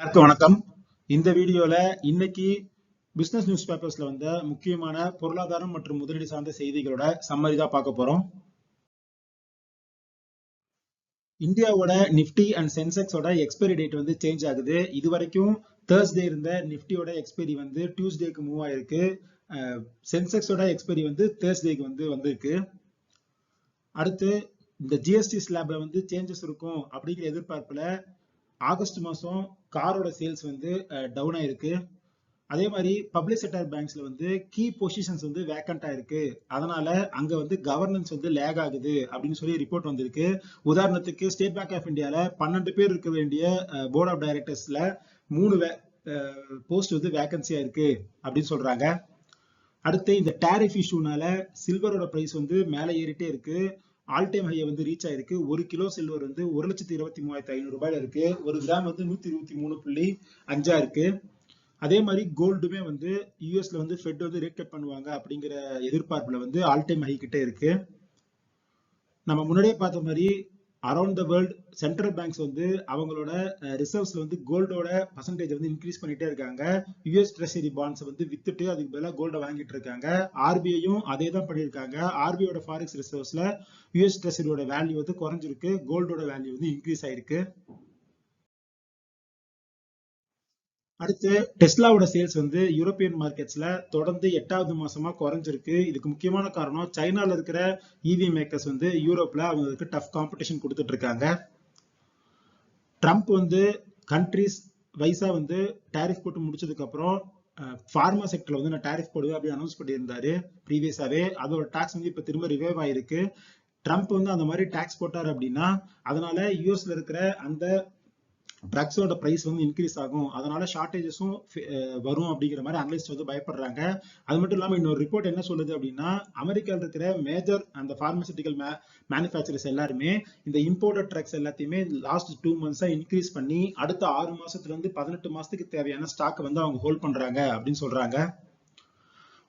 எல்லாருக்கும் வணக்கம். இந்த வீடியோல இன்னைக்கு பிசினஸ் நியூஸ் பேப்பர்ஸ்ல வந்த முக்கியமான பொருளாதாரம் மற்றும் முதலீடு சார்ந்த செய்திகளோட சம்மரி தான் பார்க்க போறோம். இந்தியாவோட நிப்டி அண்ட் சென்செக்ஸோட எக்ஸ்பைரி டேட் வந்து சேஞ்ச் ஆகுது. இது வரைக்கும் தேர்ஸ்டே இருந்த நிப்டியோட எக்ஸ்பைரி வந்து டியூஸ்டேக்கு மூவ் ஆயிருக்கு. சென்செக்ஸோட எக்ஸ்பைரி வந்து தேர்ஸ்டேக்கு வந்து வந்திருக்கு. அடுத்து இந்த ஜிஎஸ்டி ஸ்லாப்ல வந்து சேஞ்சஸ் இருக்கும் அப்படிங்கிற எதிர்பார்ப்புல ஆகஸ்ட் மாசம் காரோட சேல்ஸ் வந்து டவுன் ஆயிருக்கு. அதே மாதிரி பப்ளிக் செக்டர் பேங்க்ஸ்ல வந்து கீ பொசிஷன்ஸ் வந்து வேக்கண்ட் ஆயிருக்கு. அதனால அங்க வந்து கவர்னன்ஸ் வந்து லேக் ஆகுது அப்படின்னு சொல்லி ரிப்போர்ட் வந்திருக்கு. உதாரணத்துக்கு ஸ்டேட் பேங்க் ஆஃப் இந்தியால பன்னெண்டு பேர் இருக்க வேண்டிய போர்ட் ஆஃப் டைரக்டர்ஸ்ல மூணு போஸ்ட் வந்து வேகன்சியா இருக்கு அப்படின்னு சொல்றாங்க. அடுத்து இந்த டேரிஃப் இஷ்யூனால சில்வரோட ப்ரைஸ் வந்து மேலே ஏறிட்டே இருக்கு. ஆல் டைம் ஹையை வந்து ரீச் ஆயிருக்கு. ஒரு கிலோ சில்வர் வந்து ஒரு லட்சத்தி இருபத்தி மூவாயிரத்தி ஐநூறு ரூபாயில இருக்கு. ஒரு கிராம் வந்து நூத்தி இருபத்தி மூணு புள்ளி அஞ்சா இருக்கு. அதே மாதிரி கோல்டுமே வந்து யூஎஸ்ல வந்து ஃபெட் வந்து ரேட் கட் பண்ணுவாங்க அப்படிங்கிற எதிர்பார்ப்புல வந்து ஆல் டைம் ஹை கிட்ட இருக்கு. நம்ம முன்னாடியே பார்த்த மாதிரி around the world central banks வந்து அவங்களோட ரிசர்வ்ஸ்ல வந்து கோல்டோட பர்சன்டேஜ் வந்து இன்க்ரீஸ் பண்ணிட்டே இருக்காங்க. யூஎஸ் ட்ரெஷரி பாண்ட்ஸ் வந்து வித்துட்டு அதுக்கு பதிலாக கோல்டை வாங்கிட்டு இருக்காங்க. ஆர்பிஐயும் அதே தான் பண்ணியிருக்காங்க ஆர்பிஐயோட ஃபாரிக்ஸ் ரிசர்வ்ஸ்ல யூஎஸ் ட்ரெஷரியோட வேல்யூ வந்து குறைஞ்சிருக்கு. கோல்டோட வேல்யூ வந்து இன்க்ரீஸ் ஆயிருக்கு. அடுத்து டெஸ்லாவோட சேல்ஸ் வந்து யூரோப்பியன் மார்க்கெட்ஸ்ல தொடர்ந்து எட்டாவது மாசமா குறைஞ்சிருக்கு. இதுக்கு முக்கியமான காரணம் சைனால இருக்கிற இவி மேக்கர்ஸ் வந்து யூரோப்ல அவங்களுக்கு டஃப் காம்படிஷன் கொடுத்துட்டு இருக்காங்க ட்ரம்ப் வந்து கண்ட்ரிஸ் வைஸா வந்து டேரிஃப் போட்டு முடிச்சதுக்கு அப்புறம் ஃபார்மா செக்டர்ல வந்து நான் டேரிஃப் போடுவேன் அப்படின்னு அனௌன்ஸ் பண்ணியிருந்தாரு ப்ரீவியஸாவே அதோட டாக்ஸ் வந்து இப்ப திரும்ப ரிவைவ் ஆயிருக்கு. ட்ரம்ப் வந்து அந்த மாதிரி டாக்ஸ் போட்டார் அப்படின்னா அதனால யூஎஸ்ல இருக்கிற அந்த ட்ரக்ஸோட ப்ரைஸ் வந்து இன்க்ரீஸ் ஆகும். அதனால ஷார்டேஜஸும் வரும் அப்படிங்கிற மாதிரி அனலிஸ்ட் வந்து பயப்படுறாங்க. அது மட்டும் இல்லாமல் இன்னொரு ரிப்போர்ட் என்ன சொல்லுது அப்படின்னா அமெரிக்காவில் இருக்கிற மேஜர் அந்த ஃபார்மசூட்டிக்கல் மே மேனுஃபேக்சரர்ஸ் எல்லாருமே இந்த இம்போர்ட்டட் ட்ரக்ஸ் எல்லாத்தையுமே லாஸ்ட் டூ மந்த்ஸாக இன்க்ரீஸ் பண்ணி அடுத்த ஆறு மாசத்துல இருந்து பதினெட்டு மாசத்துக்கு தேவையான ஸ்டாக் வந்து அவங்க ஹோல்ட் பண்ணுறாங்க அப்படின்னு சொல்கிறாங்க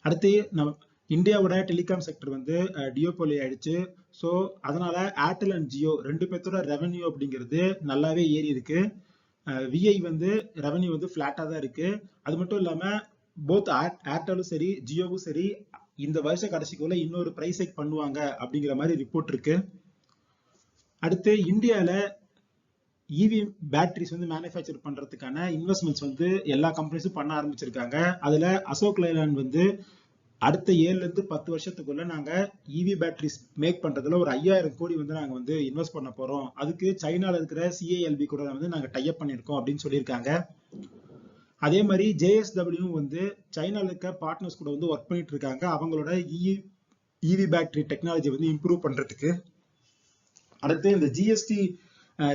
அடுத்து நம்ம இந்தியாவோட டெலிகாம் செக்டர் வந்து டியோபோலி ஆயிடுச்சு. ஸோ அதனால ஏர்டெல் அண்ட் ஜியோ ரெண்டு பேர்த்தோட ரெவன்யூ அப்படிங்கிறது நல்லாவே ஏறி இருக்கு. விஐ வந்து ரெவன்யூ வந்து ஃபிளாட்டாக தான் இருக்கு. அது மட்டும் இல்லாம போத் ஏர்டெலும் சரி ஜியோவும் சரி இந்த வருஷ கடைசிக்குள்ள இன்னொரு ப்ரைஸ் ஹைக் பண்ணுவாங்க அப்படிங்கிற மாதிரி ரிப்போர்ட் இருக்கு. அடுத்து இந்தியாவில் இவி பேட்டரிஸ் வந்து மேனுஃபேக்சர் பண்ணுறதுக்கான இன்வெஸ்ட்மெண்ட்ஸ் வந்து எல்லா கம்பெனிஸும் பண்ண ஆரம்பிச்சிருக்காங்க. அதில் அசோக் லைலாண்ட் வந்து அடுத்த ஏழுலேருந்து பத்து வருஷத்துக்குள்ள நாங்கள் இவி பேட்டரிஸ் மேக் பண்ணுறதுல ஒரு ஐயாயிரம் கோடி வந்து நாங்கள் வந்து இன்வெஸ்ட் பண்ண போகிறோம் அதுக்கு சைனாவில் இருக்கிற சிஏஎல்பி கூட வந்து நாங்கள் டைப் பண்ணியிருக்கோம் அப்படின்னு சொல்லியிருக்காங்க. அதே மாதிரி ஜேஎஸ்டபிள்யூ வந்து சைனாவில் இருக்க பார்ட்னர்ஸ் கூட வந்து ஒர்க் பண்ணிட்டு இருக்காங்க. அவங்களோட இவி பேட்டரி டெக்னாலஜி வந்து இம்ப்ரூவ் பண்ணுறதுக்கு அடுத்து இந்த ஜிஎஸ்டி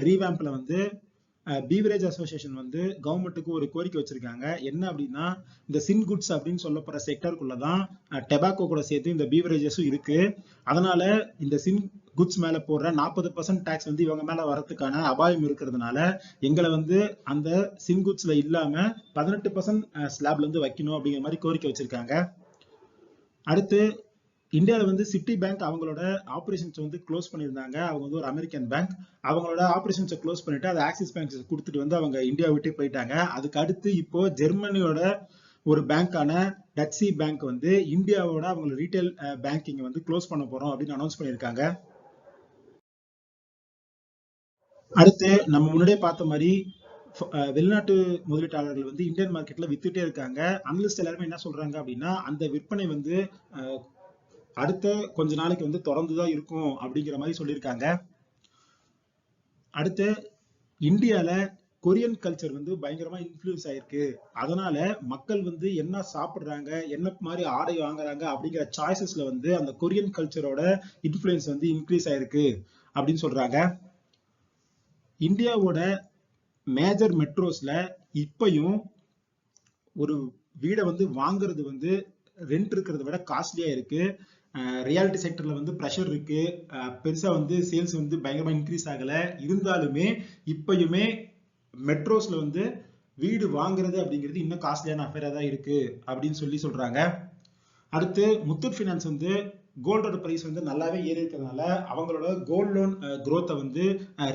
ரீவேம்பில் வந்து பீவரேஜ் அசோசியேஷன் வந்து கவர்மெண்ட்டுக்கு ஒரு கோரிக்கை வச்சிருக்காங்க. என்ன அப்படின்னா இந்த சின் குட்ஸ் அப்படின்னு சொல்லப்படுற செக்டருக்குள்ள தான் டெபாக்கோ கூட சேர்த்து இந்த பீவரேஜஸும் இருக்கு. அதனால இந்த சின் குட்ஸ் மேல போடுற நாற்பது பர்சன்ட் டேக்ஸ் வந்து இவங்க மேல வரதுக்கான அபாயம் இருக்கிறதுனால எங்களை வந்து அந்த சின் குட்ஸ்ல இல்லாம பதினெட்டு பர்சன்ட் ஸ்லாப்ல இருந்து வைக்கணும் அப்படிங்கிற மாதிரி கோரிக்கை வச்சிருக்காங்க. அடுத்து இந்தியாவில் வந்து சிட்டி பேங்க் அவங்களோட ஆப்ரேஷன்ஸ் வந்து க்ளோஸ் பண்ணியிருந்தாங்க. அவங்க வந்து ஒரு அமெரிக்கன் பேங்க். அவங்களோட ஆப்ரேஷன்ஸை க்ளோஸ் பண்ணிட்டு அதை ஆக்சிஸ் பேங்க் கொடுத்துட்டு வந்து அவங்க இந்தியா விட்டு போயிட்டாங்க. அதுக்கு அடுத்து இப்போ ஜெர்மனியோட ஒரு பேங்கான டச்சி பேங்க் வந்து இந்தியாவோட அவங்க ரீட்டைல் பேங்கிங் வந்து க்ளோஸ் பண்ண போறோம் அப்படின்னு அனௌன்ஸ் பண்ணியிருக்காங்க. அடுத்து நம்ம முன்னாடியே பார்த்த மாதிரி வெளிநாட்டு முதலீட்டாளர்கள் வந்து இந்தியன் மார்க்கெட்ல வித்துட்டே இருக்காங்க. அனலிஸ்ட் எல்லாருமே என்ன சொல்றாங்க அப்படின்னா அந்த விற்பனை வந்து அடுத்த கொஞ்ச நாளைக்கு வந்து தொடர்ந்துதான் இருக்கும் அப்படிங்கிற மாதிரி சொல்லியிருக்காங்க. அடுத்து இந்தியால கொரியன் கல்ச்சர் வந்து பயங்கரமா இன்ஃப்ளூயன்ஸ் ஆயிருக்கு. அதனால மக்கள் வந்து என்ன சாப்பிடுறாங்க என்ன மாதிரி ஆடை வாங்குறாங்க அப்படிங்கிற சாய்ஸஸ்ல வந்து அந்த கொரியன் கல்ச்சரோட இன்ஃப்ளூயன்ஸ் வந்து இன்க்ரீஸ் ஆயிருக்கு அப்படின்னு சொல்றாங்க. இந்தியாவோட மேஜர் மெட்ரோஸ்ல இப்பயும் ஒரு வீடை வந்து வாங்குறது வந்து ரெண்ட் இருக்கிறத விட காஸ்ட்லியா இருக்கு. ரியாலிட்டி செக்டரில் வந்து ப்ரெஷர் இருக்கு. பெருசாக வந்து சேல்ஸ் வந்து பயங்கரமாக இன்க்ரீஸ் ஆகலை. இருந்தாலுமே இப்பயுமே மெட்ரோஸில் வந்து வீடு வாங்குறது அப்படிங்கிறது இன்னும் காஸ்ட்லியான அஃபேராக தான் இருக்குது அப்படின்னு சொல்லி சொல்கிறாங்க அடுத்து முத்தூட் ஃபினான்ஸ் வந்து கோல்டோட ப்ரைஸ் வந்து நல்லாவே ஏறி இருக்கிறதுனால அவங்களோட கோல்ட் லோன் க்ரோத்தை வந்து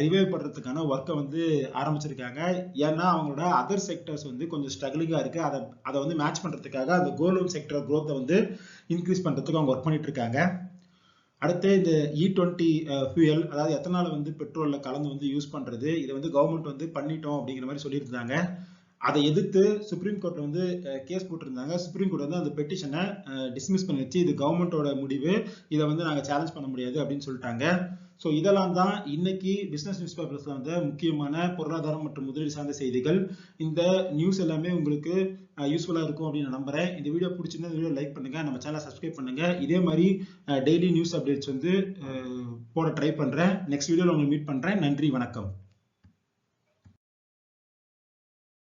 ரிவைவ் பண்ணுறதுக்கான ஒர்க்கை வந்து ஆரம்பிச்சிருக்காங்க. ஏன்னா அவங்களோட அதர் செக்டர்ஸ் வந்து கொஞ்சம் ஸ்ட்ரகிளிங்காக இருக்குது அதை அதை வந்து மேட்ச் பண்ணுறதுக்காக அந்த கோல்ட் லோன் செக்டர் க்ரோத்தை வந்து இன்க்ரீஸ் பண்ணுறதுக்கு அவங்க ஒர்க் பண்ணிட்டு இருக்காங்க அடுத்து இந்த இ டுவெண்ட்டி ஃபியூயல் அதாவது எத்தனால் வந்து பெட்ரோலில் கலந்து வந்து யூஸ் பண்ணுறது இதை வந்து கவர்மெண்ட் வந்து பண்ணிட்டோம் அப்படிங்கிற மாதிரி சொல்லியிருந்தாங்க. அதை எதிர்த்து சுப்ரீம் கோர்ட் வந்து கேஸ் போட்டிருந்தாங்க. சுப்ரீம் கோர்ட் வந்து அந்த பெட்டிஷனை டிஸ்மிஸ் பண்ணிடுச்சு இது கவர்மெண்டோட முடிவு இதை வந்து நாங்கள் சேலஞ்ச் பண்ண முடியாது அப்படின்னு சொல்லிட்டாங்க. ஸோ இதெல்லாம் தான் இன்னைக்கு பிஸ்னஸ் நியூஸ் பேப்பர்ஸ்ல வந்து முக்கியமான பொருளாதாரம் மற்றும் முதலீடு சார்ந்த செய்திகள். இந்த நியூஸ் எல்லாமே உங்களுக்கு யூஸ்ஃபுல்லாக இருக்கும் அப்படின்னு நான் நம்புறேன். இந்த வீடியோ பிடிச்சிருந்தா இந்த வீடியோ லைக் பண்ணுங்க. நம்ம சேனலை சப்ஸ்கிரைப் பண்ணுங்க. இதே மாதிரி டெய்லி நியூஸ் அப்டேட்ஸ் வந்து போட ட்ரை பண்றேன். நெக்ஸ்ட் வீடியோவில் உங்களுக்கு மீட் பண்றேன். நன்றி வணக்கம்.